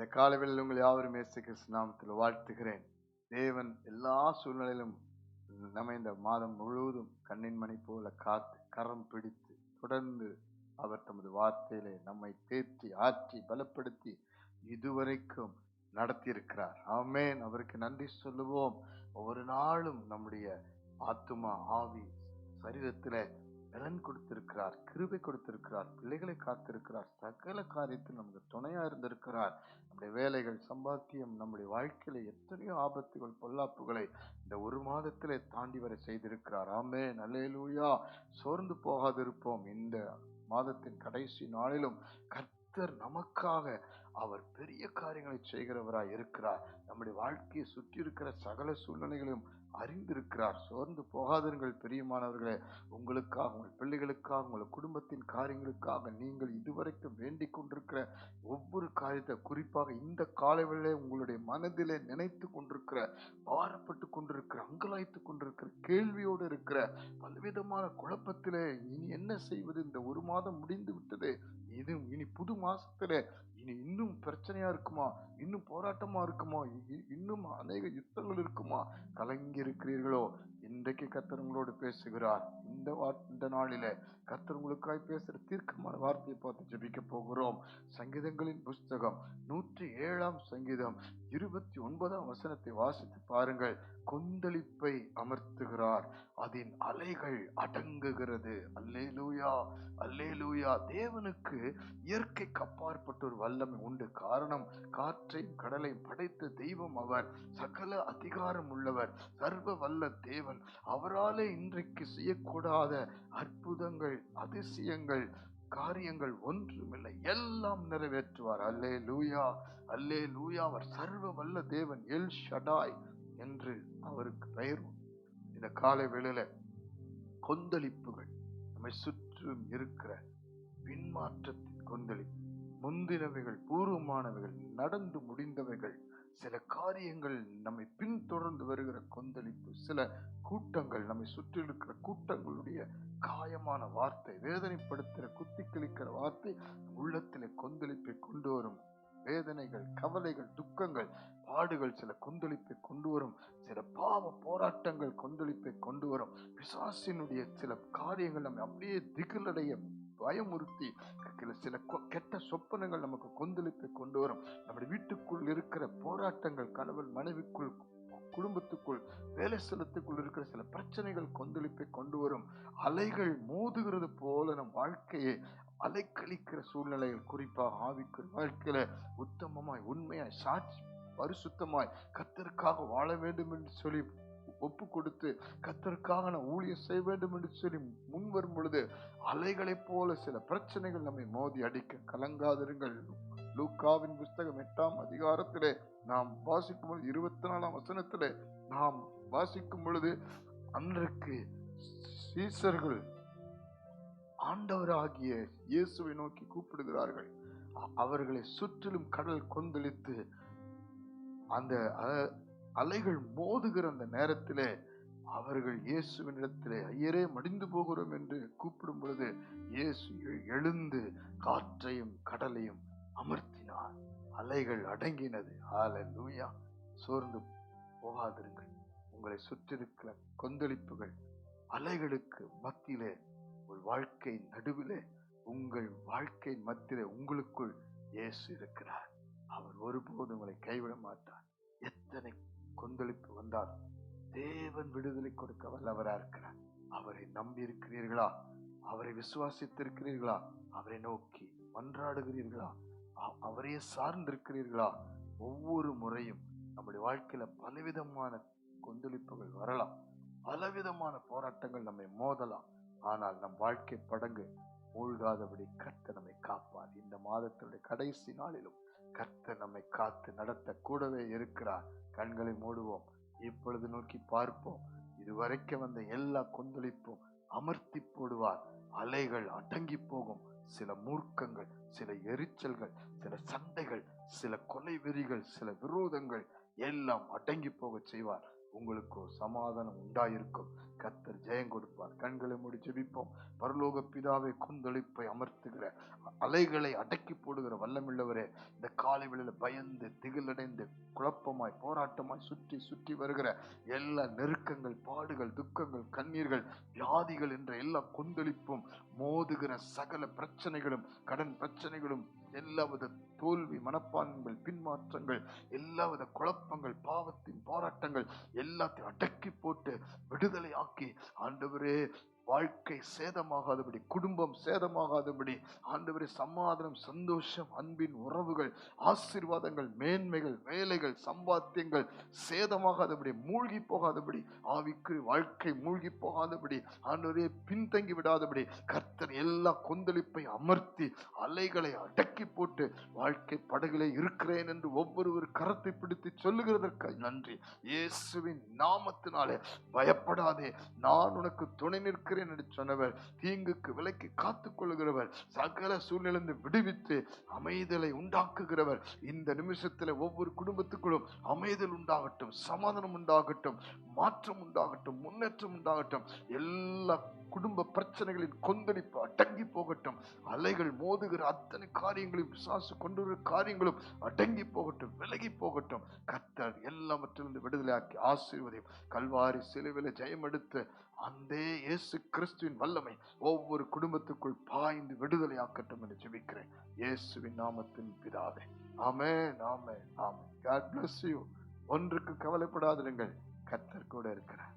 இந்த காலவெளியில் உங்கள் யாவரும் இயேசு கிறிஸ்து நாமத்தில் வாழ்த்துகிறேன். தேவன் எல்லா சூழ்நிலையிலும் நம்ம இந்த மாதம் முழுவதும் கண்ணின் மணி போல காத்து கரம் பிடித்து தொடர்ந்து அவர் தமது வார்த்தையிலே நம்மை தேற்றி ஆற்றி பலப்படுத்தி இதுவரைக்கும் நடத்தியிருக்கிறார். ஆமேன். அவருக்கு நன்றி சொல்லுவோம். ஒவ்வொரு நாளும் நம்முடைய ஆத்துமா ஆவி சரீரத்தில் பலன் கொடுத்திருக்கிறார் கிருபை கொடுத்திருக்கிறார் பிள்ளைகளை காத்திருக்கிறார் சகல காரியத்தில் நமக்கு துணையா இருந்திருக்கிறார். நம்முடைய வேலைகள் சம்பாத்தியம் நம்முடைய வாழ்க்கையில் எத்தனையோ ஆபத்துகள் பொல்லாப்புகளை இந்த ஒரு மாதத்திலே தாண்டி வர செய்திருக்கிறார். ஆமே நல்லேலூயா சோர்ந்து போகாதிருப்போம். இந்த மாதத்தின் கடைசி நாளிலும் கர்த்தர் நமக்காக அவர் பெரிய காரியங்களை செய்கிறவராய் இருக்கிறார். நம்முடைய வாழ்க்கையை சுற்றி இருக்கிற சகல சூழ்நிலைகளையும் அறிந்திருக்கிறார். சோர்ந்து போகாதீர்கள் பெரியமானவர்களே. உங்களுக்காக உங்கள் பிள்ளைகளுக்காக உங்கள் குடும்பத்தின் காரியங்களுக்காக நீங்கள் இதுவரைக்கும் வேண்டிக் கொண்டிருக்கிற ஒவ்வொரு காரியத்தை குறிப்பாக இந்த காலவெளியிலே உங்களுடைய மனதிலே நினைத்து கொண்டிருக்கிற பாரப்பட்டு கொண்டிருக்கிற அங்கலாய்த்து கொண்டிருக்கிற கேள்வியோடு இருக்கிற பலவிதமான குழப்பத்திலே இனி என்ன செய்வது? இந்த ஒரு மாதம் முடிந்து விட்டது. இது இனி புது மாசத்துல இனி இன்னும் பிரச்சனையா இருக்குமா? இன்னும் போராட்டமா இருக்குமா? இன்னும் அநேக யுத்தங்கள் இருக்குமா? கலங்கி இருக்கிறீர்களோ இன்றைக்கு கர்த்தர் உங்களோடு பேசுகிறார். இந்த வா- இந்த நாளில கர்த்தர் உங்களுக்காய் தீர்க்கமான வார்த்தையை பார்த்து ஜபிக்க போகிறோம். சங்கீதங்களின் புஸ்தகம் நூற்றி ஏழாம் சங்கீதம் இருபத்தி ஒன்பதாம் வசனத்தை வாசித்து பாருங்கள். கொந்தளிப்பை அமர்த்துகிறார். அதன் அலைகள் அடங்குகிறது. அல்லேலூயா அல்லேலூயா. தேவனுக்கு இயற்கைக்கு அப்பாற்பட்ட ஒரு வல்லமை உண்டு. காரணம் காற்றையும் கடலையும் படைத்த தெய்வம் அவர். சகல அதிகாரம் உள்ளவர். சர்வ வல்ல தேவன் அவராலே இன்றைக்கு செய்யக்கூடாத அற்புதங்கள் அதிசயங்கள் காரியங்கள் ஒன்றுமில்லை. எல்லாம் நிறைவேற்றுவார். அல்லே லூயா அல்லே லூயா அவர் சர்வ வல்ல தேவன் எல் ஷடாய் என்று அவருக்கு பெயர் இந்த காலை வேளையில கொந்தளிப்புகள் நம்மை சுற்றும் இருக்கிற பின்மாற்றத்தின் கொந்தளிப்பு. முந்தினவைகள் பூர்வமானவைகள் நடந்து முடிந்தவைகள் சில காரியங்கள் நம்மை பின்தொடர்ந்து வருகிற கொந்தளிப்பு சில கூட்டங்கள் நம்மை சுற்றி இருக்கிற கூட்டங்களுடைய காயமான வார்த்தை வேதனைப்படுத்துகிற குத்தி கிழிக்கிற வார்த்தை உள்ளத்திலே கொந்தளிப்பை கொண்டு வரும். வேதனைகள் கவலைகள் துக்கங்கள் பாடுகள் சில கொந்தளிப்பை கொண்டு வரும். சில பாவ போராட்டங்கள் கொந்தளிப்பை கொண்டு வரும். பிசாசினுடைய சில காரியங்கள் நம்ம அப்படியே திகிலடைய பயமுறுத்தி சில கொ- கெட்ட சொப்பனங்கள் நமக்கு கொந்தளிப்பை கொண்டு வரும். நம்முடைய வீட்டுக்குள் இருக்கிற போராட்டங்கள் கணவன் மனைவிக்குள் குடும்பத்துக்குள் வேலை ஸ்தலத்துக்குள் இருக்கிற சில பிரச்சனைகள் கொந்தளிப்பை கொண்டு வரும். அலைகள் மோதுகிறது போல நம் வாழ்க்கையை அலைக்கழிக்கிற சூழ்நிலைகள் குறிப்பாக ஆவிக்குள் வாழ்க்கையில உத்தமமாய் உண்மையாய் சாட்சி பரிசுத்தமாய் கத்தருக்காக வாழ வேண்டும் என்று சொல்லி ஒப்பு கொடுத்து கத்தருக்காக நான் ஊழியம் செய்ய வேண்டும் என்று சொல்லி முன் வரும் பொழுது அலைகளைப் போல சில பிரச்சனைகள் நம்மை மோதி அடிக்க கலங்காதிருங்கள். லூக்காவின் புஸ்தகம் எட்டாம் அதிகாரத்திலே நாம் வாசிக்கும் பொழுது இருபத்தி நாலாம் வசனத்திலே நாம் வாசிக்கும் பொழுது அன்றைக்கு சீசர்கள் ஆண்டவராகிய இயேசுவை நோக்கி கூப்பிடுகிறார்கள். அவர்களை சுற்றிலும் கடல் கொந்தளித்து அந்த அலைகள் மோதுகிற அந்த நேரத்திலே அவர்கள் இயேசுவினிடத்திலே ஐயரே மடிந்து போகிறோம் என்று கூப்பிடும் பொழுது இயேசு எழுந்து காற்றையும் கடலையும் அமர்த்தினார். அலைகள் அடங்கினது. ஹalleluya. சோர்ந்து போகாதிருங்கள். உங்களை சுற்றிருக்கிற கொந்தளிப்புகள் அலைகளுக்கு மத்தியிலே உங்கள் வாழ்க்கை நடுவிலே உங்கள் வாழ்க்கை மத்தியிலே உங்களுக்குள் இயேசு இருக்கிறார். அவர் ஒருபோதும் உங்களை கைவிட மாட்டார். எத்தனை கொந்தளிப்பு வந்தால் தேவன் விடுதலை கொடுக்க வல்லவராக இருக்கிறார். அவரை நம்பி இருக்கிறீர்களா அவரை விசுவாசித்திருக்கிறீர்களா? அவரை நோக்கி மன்றாடுகிறீர்களா? அவரையே சார்ந்திருக்கிறீர்களா? ஒவ்வொரு முறையும் நம்முடைய வாழ்க்கையில பலவிதமான கொந்தளிப்புகள் வரலாம். பலவிதமான போராட்டங்கள் நம்மை மோதலாம். ஆனால் நம் வாழ்க்கை படங்கு மூழ்காதபடி கத்த நம்மை காப்பார். இந்த மாதத்தினுடைய கடைசி நாளிலும் கர்த்தர் நம்மை காத்து நடத்த கூடவே இருக்கிறார். கண்களை மூடுவோம். இப்பொழுது நோக்கி பார்ப்போம். இதுவரைக்கும் வந்த எல்லா கொந்தளிப்பும் அமர்த்தி போடுவார். அலைகள் அடங்கி போகும். சில மூர்க்கங்கள் சில எரிச்சல்கள் சில சண்டைகள் சில கொலை வெறிகள் சில விரோதங்கள் எல்லாம் அடங்கி போக செய்வார். உங்களுக்கு சமாதானம் உண்டாயிருக்கும். கத்தர் ஜெயம் கொடுப்பார். கண்களை மூடி ஜெபிப்போம். பரலோக பிதாவை கொந்தளிப்பை அமர்த்துகிற அலைகளை அடக்கி போடுகிற வல்லமில்லவரே இந்த காலை வேளையில பயந்து திகிலடைந்து குழப்பமாய் போராட்டமாய் சுற்றி சுற்றி வருகிற எல்லா நெருக்கங்கள் பாடுகள் துக்கங்கள் கண்ணீர்கள் வியாதிகள் என்ற எல்லா கொந்தளிப்பும் மோதுகிற சகல பிரச்சனைகளும் கடன் பிரச்சனைகளும் எல்லாவித தோல்வி மனப்பான்மைகள் பின்மாற்றங்கள் எல்லாவித குழப்பங்கள் பாவத்தின் போராட்டங்கள் எல்லாத்தையும் அடக்கி போட்டு விடுதலை ஆக்கி ஆண்டவரே வாழ்க்கை சேதமாகாதபடி குடும்பம் சேதமாகாதபடி ஆண்டவரே சமாதானம் சந்தோஷம் அன்பின் உறவுகள் ஆசீர்வாதங்கள் மேன்மைகள் வேலைகள் சம்பாத்தியங்கள் சேதமாகாதபடி மூழ்கி போகாதபடி ஆவிக்கு வாழ்க்கை மூழ்கி போகாதபடி ஆண்டவரே பின்தங்கி விடாதபடி கர்த்தர் எல்லா கொந்தளிப்பை அமர்த்தி அலைகளை அடக்கி போட்டு வாழ்க்கை படகிலே இருக்கிறேன் என்று ஒவ்வொருவர் கரத்தை பிடித்து சொல்லுகிறதற்கு நன்றி. இயேசுவின் நாமத்தினாலே பயப்படாதே. நான் உனக்கு துணை நிற்கிறேன் என்று சொன்னவர் தீங்குக்கு விலக்கி காத்துக் கொள்கிறவர் சகல சூழ்நிலை விடுவித்து அமைதலை உண்டாக்குகிறவர். இந்த நிமிஷத்தில் ஒவ்வொரு குடும்பத்துக்குள்ளும் அமைதல் உண்டாகட்டும் சமாதானம் உண்டாகட்டும் மாற்றம் உண்டாகட்டும் முன்னேற்றம் உண்டாகட்டும். எல்லா குடும்ப பிரச்சனைகளின் கொந்தளிப்பு அடங்கி போகட்டும். அலைகள் மோதுகிற அத்தனை காரியங்களையும் விசாசு கொண்டு காரியங்களும் அடங்கி போகட்டும் விலகி போகட்டும். கத்தர் எல்லாவற்றிலிருந்து விடுதலையாக்கி ஆசீர்வதையும். கல்வாரி சிலுவில ஜெயம் எடுத்து அந்த இயேசு கிறிஸ்துவின் வல்லமை ஒவ்வொரு குடும்பத்துக்குள் பாய்ந்து விடுதலையாக்கட்டும் என்று ஜெபிக்கிறேன். இயேசுவின் நாமத்தின் பிதாவே. ஆமே நாமே ஆமே காட் பிளஸ் யூ ஒன்றுக்கு கவலைப்படாதிருங்கள். கர்த்தர் கூட இருக்கிறார்.